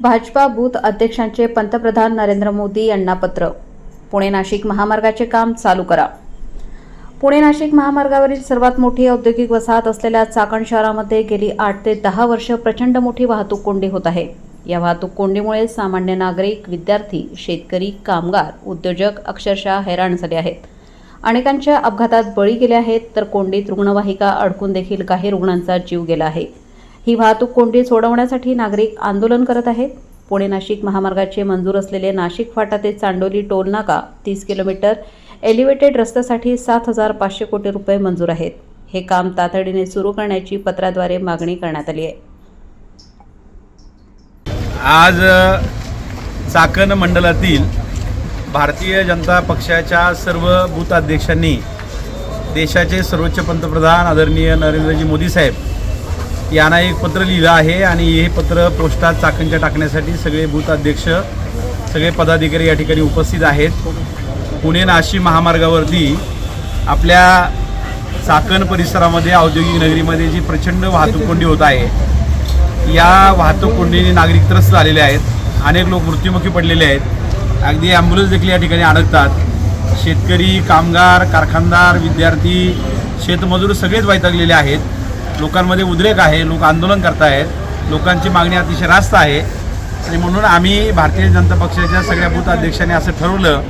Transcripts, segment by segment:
Bhajpa booth अध्यक्षांचे पंतप्रधान नरेंद्र मोदी यांना पत्र. पुणे नाशिक महामार्गाचे काम चालू करा. पुणे नाशिक महामार्गावरील सर्वात मोठी औद्योगिक वसाहत असलेल्या चाकण शहरामध्ये गेली आठ ते दहा वर्ष प्रचंड मोठी वाहतूक कोंडी होत आहे. या वाहतूक कोंडीमुळे सामान्य नागरिक विद्यार्थी शेतकरी कामगार उद्योजक अक्षरशः हैराण झाले आहेत. अनेकांच्या अपघातात बळी गेले आहेत तर कोंडीत रुग्णवाहिका अडकून देखील काही रुग्णांचा जीव गेला आहे. ही वाहतूक कोंडी सोडवण्यासाठी नागरिक आंदोलन करत आहेत. पुणे नाशिक महामार्गाचे मंजूर असलेले नाशिक फाटा ते चांडोली टोल नाका तीस किलोमीटर एलिव्हेटेड रस्त्यासाठी सात हजार पाचशे कोटी रुपये मंजूर आहेत. हे काम तातडीने सुरू करण्याची पत्राद्वारे मागणी करण्यात आली आहे. आज चाकण मंडळातील भारतीय जनता पक्षाच्या सर्व बूथ अध्यक्षांनी देशाचे सर्वोच्च पंतप्रधान आदरणीय नरेंद्रजी मोदी साहेब यांना एक पत्र लिहिलं आहे आणि हे पत्र पोस्टात चाकणच्या टाकण्यासाठी सगळे बूथ अध्यक्ष सगळे पदाधिकारी या ठिकाणी उपस्थित आहेत. पुणे नाशिक महामार्गावरती आपल्या चाकण परिसरामध्ये औद्योगिक नगरीमध्ये जी प्रचंड वाहतूक कोंडी होत आहे या वाहतूक कोंडीने नागरिक त्रस्त झालेले आहेत. अनेक लोक मृत्युमुखी पडलेले आहेत. अगदी ॲम्ब्युलन्स देखील या ठिकाणी अडकतात. शेतकरी कामगार कारखानदार विद्यार्थी शेतमजूर सगळेच वैतागलेले आहेत. लोकांमध्ये उद्रेक आहे लोक आंदोलन करतायत लोकांची मागणी अतिशय रास्त आहे. आणि म्हणून आम्ही भारतीय जनता पक्षाच्या सगळ्या बूथ अध्यक्षांनी असं ठरवलं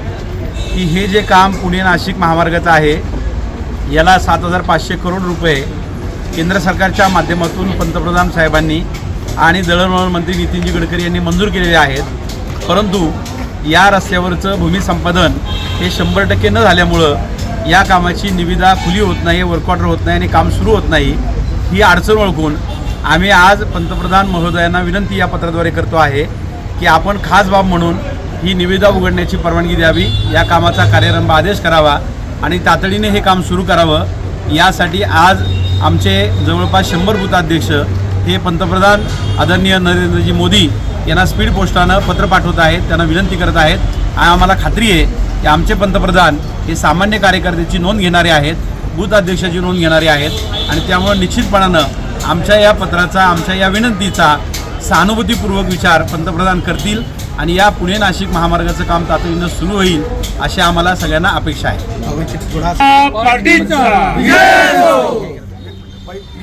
की हे जे काम पुणे नाशिक महामार्गाचं आहे याला सात हजार पाचशे करोड रुपये केंद्र सरकारच्या माध्यमातून पंतप्रधान साहेबांनी आणि दळणवळण मंत्री नितीनजी गडकरी यांनी मंजूर केलेले आहेत. परंतु या रस्त्यावरचं भूमी संपादन हे शंभर टक्के न झाल्यामुळं या कामाची निविदा खुली होत नाही वर्कऑर्डर होत नाही आणि काम सुरू होत नाही. ही अडचण ओळखून आम्ही आज पंतप्रधान महोदयांना विनंती या पत्राद्वारे करतो आहे की आपण खास बाब म्हणून ही निविदा उघडण्याची परवानगी द्यावी या कामाचा कार्यारंभ आदेश करावा आणि तातडीने हे काम सुरू करावं. यासाठी आज आमचे जवळपास शंभर भूताध्यक्ष हे पंतप्रधान आदरणीय नरेंद्रजी मोदी यांना स्पीड पोस्टानं पत्र पाठवत आहेत त्यांना विनंती करत आहेत. आणि आम्हाला खात्री आहे की आमचे पंतप्रधान हे सामान्य कार्यकर्त्याची नोंद घेणारे आहेत. बूथ अध्यक्षाची नोंद घेणारे आहेत. आणि त्यामुळे निश्चितपणानं आमच्या या पत्राचा आमच्या या विनंतीचा सहानुभूतीपूर्वक विचार पंतप्रधान करतील आणि या पुणे नाशिक महामार्गाचं काम तातडीनं सुरू होईल अशी आम्हाला सगळ्यांना अपेक्षा आहे. पार्टीचा.